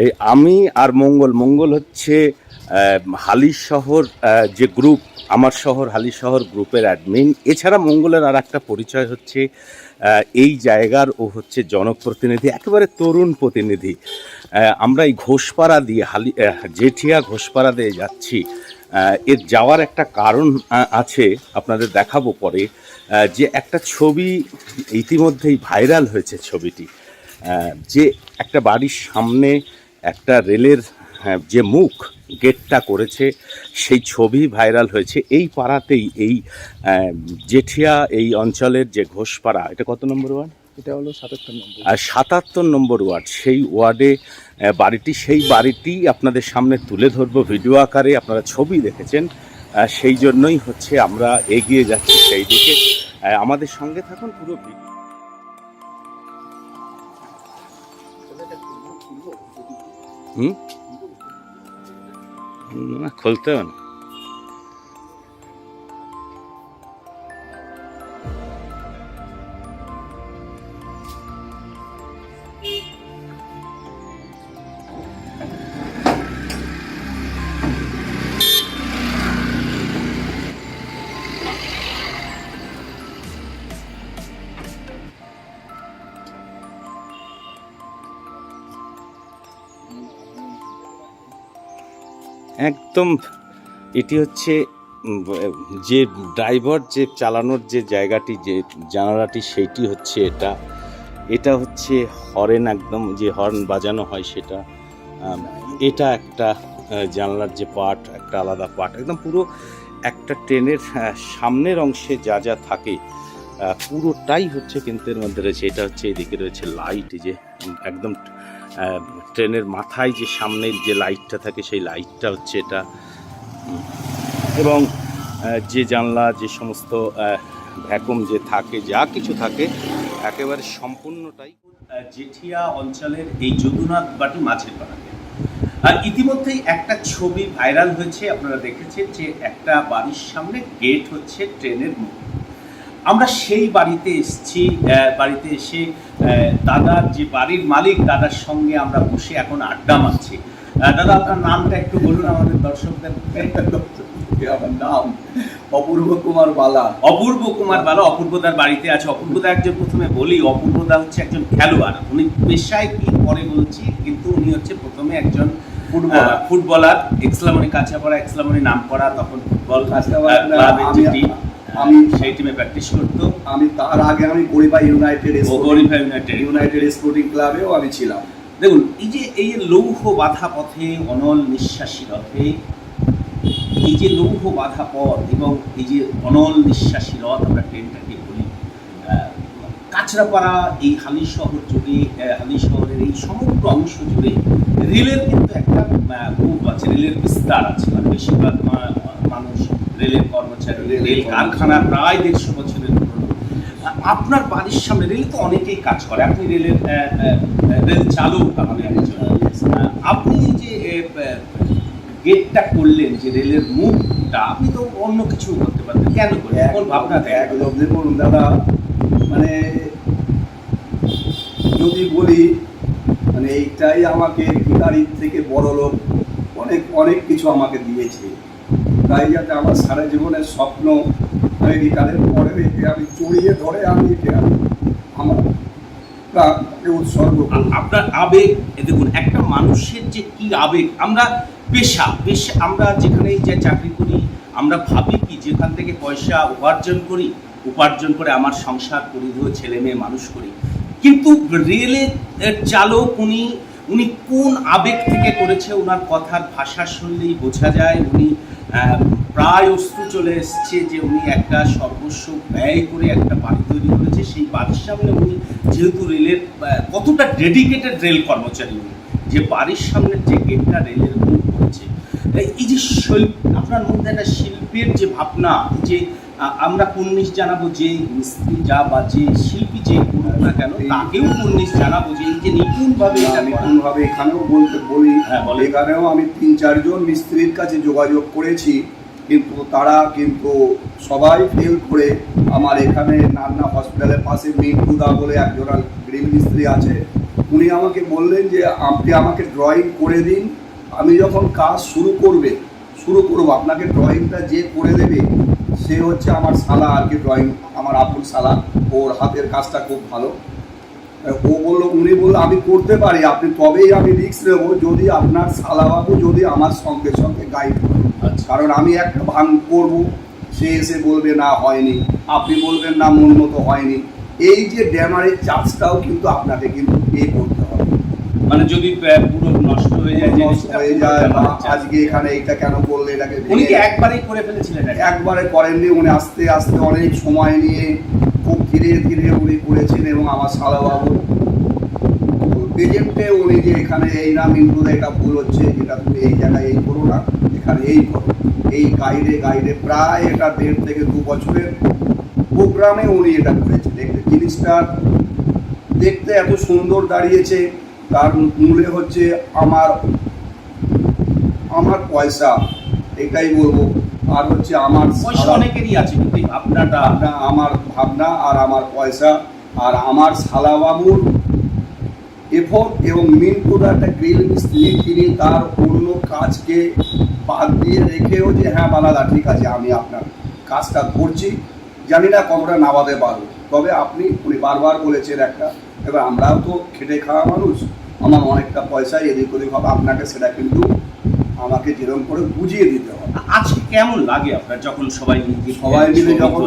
এই আমি আর মঙ্গল মঙ্গল হচ্ছে হালি শহর যে গ্রুপ আমার শহর হালি শহর গ্রুপের অ্যাডমিন এছাড়া মঙ্গলের আর একটা পরিচয় হচ্ছে এই জায়গার, ও হচ্ছে জনপ্রতিনিধি, একেবারে তরুণ প্রতিনিধি। আমরা এই ঘোষপাড়া দিয়ে, হালি জেঠিয়া ঘোষপাড়া দিয়ে যাচ্ছি। এর যাওয়ার একটা কারণ আছে, আপনাদের দেখাবো পরে যে একটা ছবি ইতিমধ্যেই ভাইরাল হয়েছে ছবিটি। যে একটা বাড়ির সামনে একটা রেলের হ্যাঁ, যে মুখ গেটটা করেছে সেই ছবি ভাইরাল হয়েছে। এই পাড়াতেই এই জেঠিয়া এই অঞ্চলের যে ঘোষপাড়া এটা কত নম্বর ওয়ার্ড? এটা হলো সাতাত্তর নম্বর আর সাতাত্তর নম্বর ওয়ার্ড সেই ওয়ার্ডে বাড়িটি সেই বাড়িটি আপনাদের সামনে তুলে ধরবো ভিডিও আকারে আপনারা ছবি দেখেছেন। সেই জন্যই হচ্ছে আমরা এগিয়ে যাচ্ছি সেই দিকে আমাদের সঙ্গে থাকুন পুরো ভিডিও। হুম? খুলতে হবে না। একদম এটি হচ্ছে যে ড্রাইভার, যে চালানোর যে জায়গাটি, যে জানালাটি, সেইটি হচ্ছে এটা। এটা হচ্ছে হরেন একদম, যে হর্ন বাজানো হয় সেটা। এটা একটা জানলার যে পার্ট, একটা আলাদা পার্ট। একদম পুরো একটা ট্রেনের সামনের অংশে যা যা থাকে পুরোটাই হচ্ছে কিন্তু এর মধ্যে রয়েছে। এটা হচ্ছে এদিকে রয়েছে লাইট যে, একদম ট্রেনের মাথায় যে সামনের যে লাইটটা থাকে সেই লাইটটা হচ্ছে এটা। এবং যে জানলা, যে সমস্ত ভ্যাকুম যে থাকে, যা কিছু থাকে, একেবারে সম্পূর্ণটাই জেঠিয়া অঞ্চলের এই যদুনাথ বাটি মাছের পাড়াতে আর ইতিমধ্যেই একটা ছবি ভাইরাল হয়েছে, আপনারা দেখেছেন যে একটা বাড়ির সামনে গেট হচ্ছে ট্রেনের মুখ আমরা সেই বাড়িতে এসেছি বাড়িতে এসে দাদার যে বাড়ির মালিক দাদার সঙ্গে আমরা বসে এখন আড্ডা মারছি। দাদা আপনার নামটা একটু বলুন আমাদের দর্শকদের। আমার নাম অপূর্ব কুমার বালা। অপূর্ব কুমার বালা অপূর্বদার বাড়িতে আছে। অপূর্বদা একজন প্রথমে বলি অপূর্বদা হচ্ছে একজন খেলোয়াড়। উনি পেশায় কি পরে বলছি কিন্তু উনি হচ্ছে প্রথমে একজন footballer. Footballer. Ex alumni Kachapara ex alumni নাম করা তখন ফুটবল ক্লাবের যে টিম আমি সেই টিমে প্র্যাকটিস করতো আমি তার আগে আমি গরিবা ইউনাইটেড ও গরিফা ইউনাইটেড ইউনাইটেড স্পোর্টিং ক্লাবেও আমি ছিলাম। দেখুন এই যে এই যে লৌহ বাধা পথে অনল নিঃশ্বাসী রথে এই যে লৌহ বাধা পথ এবং এই যে অনল নিঃশ্বাসী রথ আমরা ট্রেনটাকে বলি কাঁচরাপাড়া এই হালি শহর জুড়ে হালি শহরের এই সমগ্র অংশ জুড়ে রেলের কিন্তু একটা খুব আছে রেলের বিস্তার আছে। মানে বেশিরভাগ মানুষ রেলের কর্মচারী রেল কারখানা প্রায় দেড়শো বছরের আপনার বাড়ির সামনে রেলে তো অনেকেই কাজ করে। আপনি রেলের রেল চালক আপনি একজন আহ, আপনি যে গেটটা করলেন যে রেলের মুখটা আপনি তো অন্য কিছু করতে পারতেন। কেন করলেন? কোন ভাবনা একদম দেখুন দাদা। মানে যদি বলি মানে এইটাই আমাকে ভিকারির থেকে বড় লোক অনেক অনেক কিছু আমাকে দিয়েছে। তাই যাতে আমার সারা জীবনের স্বপ্ন আমি রিটায়ারের পরে একে আমি চড়িয়ে ধরে আমি একে আমি আমার আপনার আবেগ দেখুন, একটা মানুষের যে কি আবেগ, আমরা পেশা পেশা, আমরা যেখানেই যে চাকরি করি, আমরা ভাবি কি, যেখান থেকে পয়সা উপার্জন করি, উপার্জন করে আমার সংসার, পরিধেয় ছেলে মেয়ে মানুষ করি। কিন্তু রেলের চালক, উনি উনি কোন আবেগ থেকে করেছে? ওনার কথার ভাষা শুনলেই বোঝা যায়। উনি প্রায় অশ্রু চলে এসছে যে উনি একটা সর্বস্ব ব্যয় করে একটা বাড়ি তৈরি করেছে। সেই বাড়ির সামনে উনি যেহেতু রেলের কতটা ডেডিকেটেড রেল কর্মচারী উনি, যে বাড়ির সামনে যে গেটটা রেলের মুখ করেছে এই- যে শিল্প, আপনার মধ্যে একটা শিল্পের যে ভাবনা যে আমরা কুর্নিশ জানাব যে মিস্ত্রি যা বা যে শিল্পী যে করুক না কেন তাকেও কুর্নিশ জানাব যে এই যে নিপুণভাবে এটা করা। এখানেও বলতে বলি হ্যাঁ। এখানেও আমি তিন চারজন মিস্ত্রির কাছে যোগাযোগ করেছি কিন্তু তারা কিন্তু সবাই ফেল করে আমার এখানে নান্না হসপিটালের পাশে মিন্টুদা বলে একজন গ্রিল মিস্ত্রি আছে উনি আমাকে বললেন যে আপনি আমাকে ড্রয়িং করে দিন আমি যখন কাজ শুরু করবে শুরু করব আপনাকে ড্রয়িংটা যে করে দেবে সে হচ্ছে আমার শালা আর কি ড্রয়িং আমার আব্বুল শালা ওর হাতের কাজটা খুব ভালো। ও বলল উনি বলল আমি করতে পারি আপনি তবেই আমি রিক্স নেব যদি আপনার শালাবাবু যদি আমার সঙ্গে সঙ্গে গাইড করে আচ্ছা। কারণ আমি একটা ভাঙ করব সে এসে বলবে না হয়নি। আপনি বলবেন না মন মতো হয়নি। এই যে ড্যামারের চার্জটাও কিন্তু আপনাকে কিন্তু পে করতে হবে। মানে যদি পুরো নষ্ট হয়ে যায় নষ্ট জিনিসটা হয়ে যায় বা আজকে এখানে এইটা কেন করলে এটাকে উনি কি একবারেই করে ফেলেছিলেন এটা? একবারে করেননি উনি আস্তে আস্তে অনেক সময় নিয়ে খুব ধীরে ধীরে উনি করেছেন এবং আমার শালাবাবু প্রেজেন্টে উনি যে এখানে এই নাম ইন্দুরে এটা ভুল হচ্ছে এটা তুমি এই জায়গায় এই করো না এখানে এই করো এই গাইডে গাইডে প্রায় এটা দেড় থেকে দু বছরের প্রোগ্রামে উনি এটা করেছেন দেখতে জিনিসটা দেখতে এত সুন্দর দাঁড়িয়েছে তার মূলে হচ্ছে আমার আমার পয়সা এটাই বলব। আর হচ্ছে আমার অনেকেরই আছে কিন্তু ভাবনাটা ভাবনা আমার ভাবনা আর আমার পয়সা আর আমার শালাবাবুর এফোর্ট এবং মিনপুর একটা গ্রিল মিস্ত্রি তিনি তার অন্য কাজকে বাদ দিয়ে রেখেও যে হ্যাঁ বালাদা ঠিক আছে আমি আপনার কাজটা করছি। জানি না কতটা নামাতে পারব। তবে আপনি উনি বারবার বলেছেন একটা এবার আমরাও তো খেটে খাওয়া মানুষ আমার অনেকটা পয়সা এদিক ওদিক হবে আপনাকে সেটা কিন্তু আমাকে যেরকম করে বুঝিয়ে দিতে হবে। আজকে কেমন লাগে আপনার যখন সবাই সবাই মিলে যখন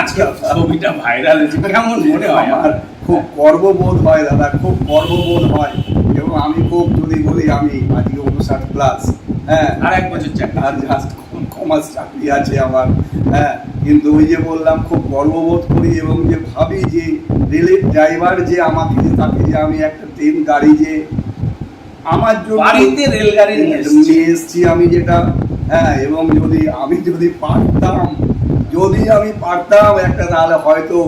আজকে ছবিটা ভাইরাল হয়েছে কেমন মনে হয় আমার আমার খুব গর্ববোধ হয় দাদা খুব গর্ববোধ হয়। এবং আমি খুব যদি বলি আমি আজকে উনষাট প্লাস হ্যাঁ। আর এক বছর চাকরি। আর জাস্ট কমার্স চাকরি আছে আমার হ্যাঁ। কিন্তু ওই যে বললাম খুব গর্ববোধ করি এবং যে ভাবি যে রেলের ড্রাইভার যে আমাকে যে তাকে যে আমি একটা ট্রেন গাড়ি যে আমার জন্য বাড়িতে রেলগাড়ি নিয়ে এসেছে। আমি যেটা হ্যাঁ এবং যদি আমি যদি পারতাম যদি আমি পারতাম একটা তাহলে হয়তো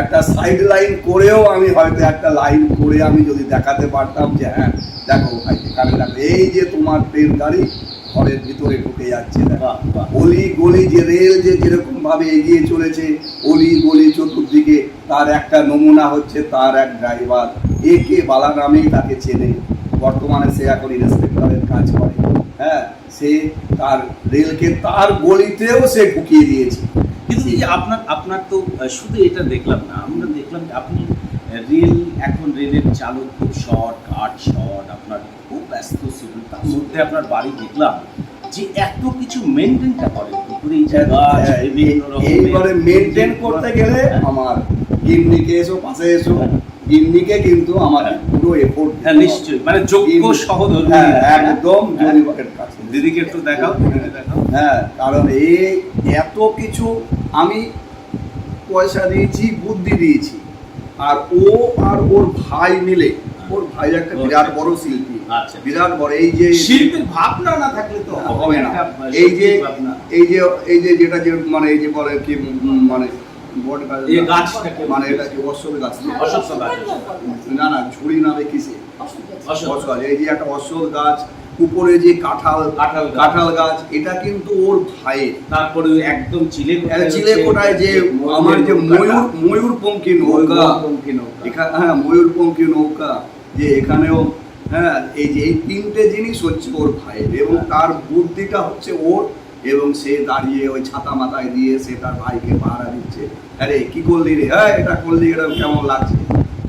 একটা সাইড লাইন করেও আমি হয়তো একটা লাইন করে আমি যদি দেখাতে পারতাম যে হ্যাঁ দেখো ভাই এখানে দেখো এই যে তোমার ট্রেন গাড়ি ঘরের ভিতরে ঢুকে যাচ্ছে। অলি গলি যে রেল যে যেরকম ভাবে এগিয়ে চলেছে, অলি গলি চতুর্দিকে তার একটা নমুনা হচ্ছে, তার এক ড্রাইভার। একে বালা নামেই তাকে চেনে। বর্তমানে সে এখন ইন্সপেক্টরের কাজ করে। হ্যাঁ সে তার রেলকে তার গলিতেও সে ঢুকিয়ে দিয়েছে। কিন্তু এই যে আপনার আপনার তো শুধু এটা দেখলাম না, আমরা দেখলাম আপনি রেল, এখন রেলের চালক খুব শর্ট কাট শর্ট আপনার ব্যস্ত শিডিউল তার মধ্যে আপনার বাড়ি দেখলাম যে এত কিছু মেনটেনটা করেন পুকুরে হ্যাঁ, এইবারে মেনটেন করতে গেলে আমার গিন্নিকে এসো পাশে এসো। হ্যাঁ। গিন্নিকে কিন্তু আমার পুরো এফোর্ট হ্যাঁ নিশ্চয়ই। মানে যোগ্য সহধর্মী। হ্যাঁ একদম কাছে। দিদিকে একটু দেখাও হ্যাঁ। কারণ এই এত কিছু আমি পয়সা দিয়েছি বুদ্ধি দিয়েছি। আর ও আর ওর ভাই মিলে ওর ভাই একটা বিরাট বড় শিল্পী। আচ্ছা। বিরাট বড় এই যে শিল্পের ভাবনা না থাকলে তো হবে না। এই যে এই যে এই যে যেটা যে মানে এই যে বলে কি মানে বট গাছ- এই গাছটাকে মানে এটা কি অশ্বত গাছ? অশ্বত্থ গাছ। না না ঝুড়ি না কিসে? অশ্বত্থ। গাছ। এই যে একটা অশ্বত গাছ উপরে যে কাঁঠাল কাঁঠাল গাছ। কাঁঠাল গাছ এটা কিন্তু ওর ভাইয়ের। তারপরে একদম চিলে চিলে কোটায় যে আমার যে। ময়ূর ময়ূরপঙ্খী নৌকা। হ্যাঁ ময়ূরপঙ্খী নৌকা। যে এখানেও হ্যাঁ এই যে এই তিনটে জিনিস হচ্ছে ওর ভাইয়ের এবং তার বুদ্ধিটা হচ্ছে ওর এবং সে দাঁড়িয়ে ওই ছাতা মাথায় দিয়ে সে তার ভাইকে পাহারা দিচ্ছে। আরে, কি করলি রে? হ্যাঁ এটা করলি, এটা কেমন লাগছে?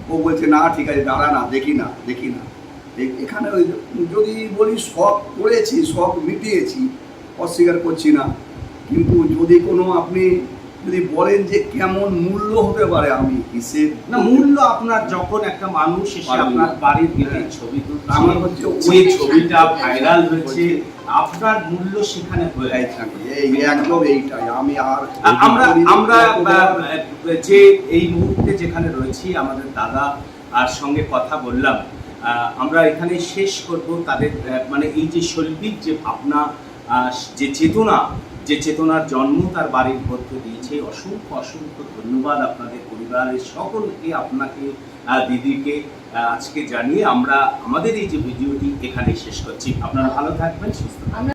ও বলছে, না, ঠিক আছে, দাঁড়া না, দেখি না দেখি না। এখানে ওই যদি বলি শখ করেছি, শখ মিটিয়েছি, অস্বীকার করছি না। কিন্তু যদি কোনো আপনি যদি বলেন যে কেমন মূল্য হতে পারে আমি হিসেব না মূল্য আপনার যখন একটা মানুষ এসে আপনার বাড়ির হ্যাঁ। ছবি তুলছে আমার হচ্ছে ওই ছবিটা ভাইরাল হয়েছে আপনার মূল্য সেখানে হয়ে থাকে এই একদম এইটাই। আমি আর আমরা আমরা যে এই মুহূর্তে যেখানে রয়েছি আমাদের দাদা আর সঙ্গে কথা বললাম আহ, আমরা এখানে শেষ করব তাদের মানে এই যে শৈল্পিক যে ভাবনা যে চেতনা, যে চেতনার জন্ম তার বাড়ির মধ্যে দিয়েছে, অসংখ্য অসংখ্য ধন্যবাদ আপনাদের পরিবারের সকলকে, আপনাকে দিদিকে আজকে জানিয়ে আমরা আমাদের এই যে ভিডিওটি এখানে শেষ করছি। আপনারা ভালো থাকবেন, সুস্থ থাকবেন।